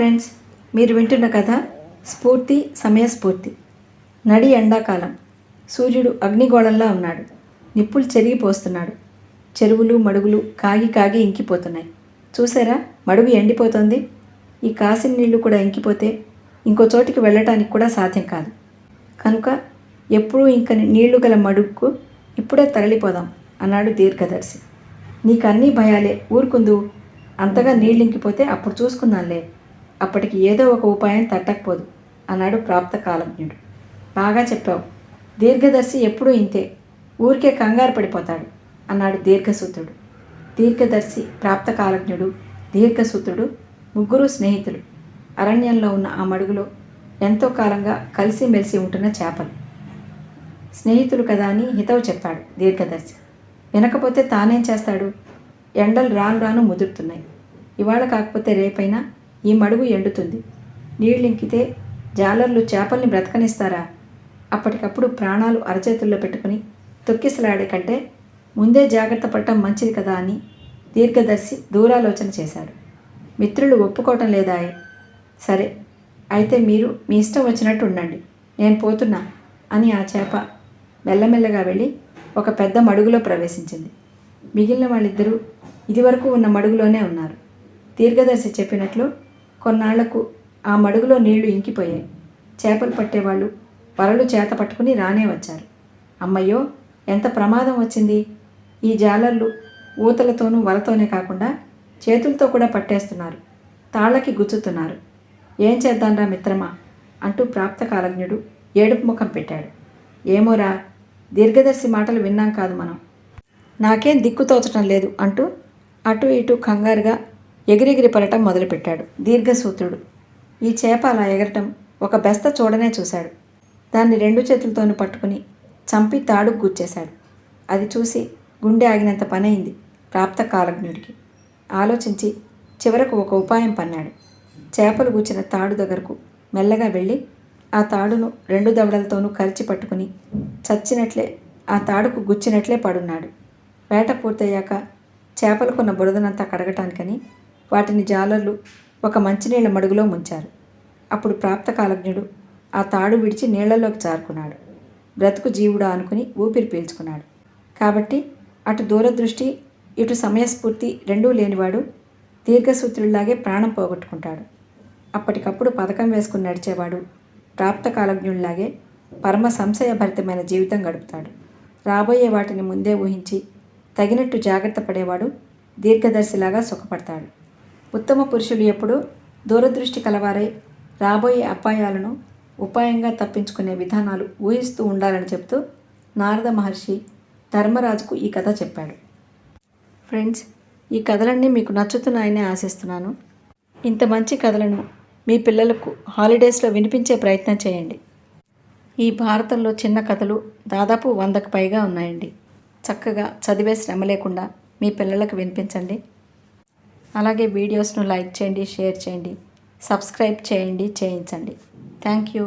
Friends మీరు వింటున్న కథ స్ఫూర్తి సమయస్ఫూర్తి. నడి ఎండాకాలం. సూర్యుడు అగ్నిగోళంలా ఉన్నాడు. నిప్పులు చెరిగిపోస్తున్నాడు చెరువులు మడుగులు కాగి కాగి ఇంకిపోతున్నాయి. చూసారా? మడుగు ఎండిపోతుంది. ఈ కాసిన నీళ్ళు కూడా ఇంకిపోతే ఇంకో చోటికి వెళ్ళటానికి కూడా సాధ్యం కాదు. కనుక ఎప్పుడూ ఇంక నీళ్ళు గల మడుగుకు ఇప్పుడే తరలిపోదాం అన్నాడు దీర్ఘదర్శి. నీకు అన్నీ భయాలే. ఊరుకుందు. అంతగా నీళ్ళు ఇంకిపోతే అప్పుడు చూసుకుందాంలే. అప్పటికి ఏదో ఒక ఉపాయం తట్టకపోదు అన్నాడు ప్రాప్త కాలజ్ఞుడు బాగా చెప్పావు. దీర్ఘదర్శి ఎప్పుడూ ఇంతే. ఊరికే కంగారు పడిపోతాడు అన్నాడు దీర్ఘసూత్రుడు దీర్ఘదర్శి ప్రాప్త కాలజ్ఞుడు దీర్ఘసూత్రుడు ముగ్గురు స్నేహితులు. అరణ్యంలో ఉన్న ఆ మడుగులో ఎంతో కాలంగా కలిసిమెలిసి ఉంటున్న చేపలు. స్నేహితులు కదా అని హితవు చెప్పాడు దీర్ఘదర్శి. వినకపోతే తానేం చేస్తాడు? ఎండలు రాను రాను ముదురుతున్నాయి. ఇవాళ కాకపోతే రేపైనా ఈ మడుగు ఎండుతుంది. నీళ్ళింకితే జాలర్లు చేపల్ని బ్రతకనిస్తారా? అప్పటికప్పుడు ప్రాణాలు అరచేతుల్లో పెట్టుకుని తొక్కిసలాడే కంటే ముందే జాగ్రత్త పడటం మంచిది కదా అని దీర్ఘదర్శి దూరాలోచన చేశాడు. మిత్రులు ఒప్పుకోవటం లేదా? సరే అయితే మీరు మీ ఇష్టం వచ్చినట్టు ఉండండి. నేను పోతున్నా అని ఆ చేప మెల్లమెల్లగా వెళ్ళి ఒక పెద్ద మడుగులో ప్రవేశించింది. మిగిలిన వాళ్ళిద్దరూ ఇదివరకు ఉన్న మడుగులోనే ఉన్నారు. దీర్ఘదర్శి చెప్పినట్లు కొన్నాళ్ళకు ఆ మడుగులో నీళ్ళు ఇంకిపోయాయి. చేపలు పట్టేవాళ్ళు వరలు చేత పట్టుకుని రానే వచ్చారు. అమ్మయ్యో ఎంత ప్రమాదం వచ్చింది. ఈ జాలర్లు ఊతలతోనూ వలతోనే కాకుండా చేతులతో కూడా పట్టేస్తున్నారు. తాళ్ళకి గుచ్చుతున్నారు. ఏం చేద్దాంరా మిత్రమా? అంటూ ప్రాప్త కాలజ్ఞుడు ఏడుపు ముఖం పెట్టాడు. ఏమోరా దీర్ఘదర్శి మాటలు విన్నాం కాదు మనం. నాకేం దిక్కు తోచటం లేదు అంటూ అటు ఇటు కంగారుగా ఎగిరెగిరి పడటం మొదలుపెట్టాడు. దీర్ఘసూత్రుడు. ఈ చేప అలా ఎగరటం ఒక బెస్త చూడనే చూశాడు. దాన్ని రెండు చేతులతోనూ పట్టుకుని చంపి తాడుకు గుచ్చేశాడు. అది చూసి గుండె ఆగినంత పనైంది ప్రాప్త కాలజ్ఞుడికి ఆలోచించి చివరకు ఒక ఉపాయం పన్నాడు. చేపలు గుచ్చిన తాడు దగ్గరకు మెల్లగా వెళ్ళి ఆ తాడును రెండు దవడలతోనూ కలిచి పట్టుకుని చచ్చినట్లే ఆ తాడుకు గుచ్చినట్లే పడున్నాడు. వేట పూర్తయ్యాక చేపలకున్న బురదనంతా కడగటానికని వాటిని జాలర్లు ఒక మంచినీళ్ళ మడుగులో ముంచారు. అప్పుడు ప్రాప్త కాలజ్ఞుడు ఆ తాడు విడిచి నీళ్ళలోకి జారుకున్నాడు. బ్రతుకు జీవుడా అనుకుని ఊపిరి పీల్చుకున్నాడు. కాబట్టి అటు దూరదృష్టి ఇటు సమయస్ఫూర్తి రెండూ లేనివాడు దీర్ఘసూత్రుల్లాగే ప్రాణం పోగొట్టుకుంటాడు. అప్పటికప్పుడు పథకం వేసుకుని నడిచేవాడు ప్రాప్త కాలజ్ఞుల్లాగే పరమ సంశయభరితమైన జీవితం గడుపుతాడు. రాబోయే వాటిని ముందే ఊహించి తగినట్టు జాగ్రత్త పడేవాడు దీర్ఘదర్శిలాగా సుఖపడతాడు. ఉత్తమ పురుషులు ఎప్పుడూ దూరదృష్టి కలవారై. రాబోయే అపాయాలను ఉపాయంగా తప్పించుకునే విధానాలు ఊహిస్తూ ఉండాలని చెప్తూ నారద మహర్షి ధర్మరాజుకు ఈ కథ చెప్పాడు. ఫ్రెండ్స్ ఈ కథలన్నీ మీకు నచ్చుతున్నాయని ఆశిస్తున్నాను. ఇంత మంచి కథలను మీ పిల్లలకు హాలిడేస్లో వినిపించే ప్రయత్నం చేయండి. ఈ భారతంలో చిన్న కథలు దాదాపు వందకు పైగా ఉన్నాయండి. చక్కగా చదివే శ్రమ లేకుండా మీ పిల్లలకు వినిపించండి. అలాగే వీడియోస్ను లైక్ చేయండి షేర్ చేయండి సబ్స్క్రైబ్ చేయండి చేయించండి. Thank you.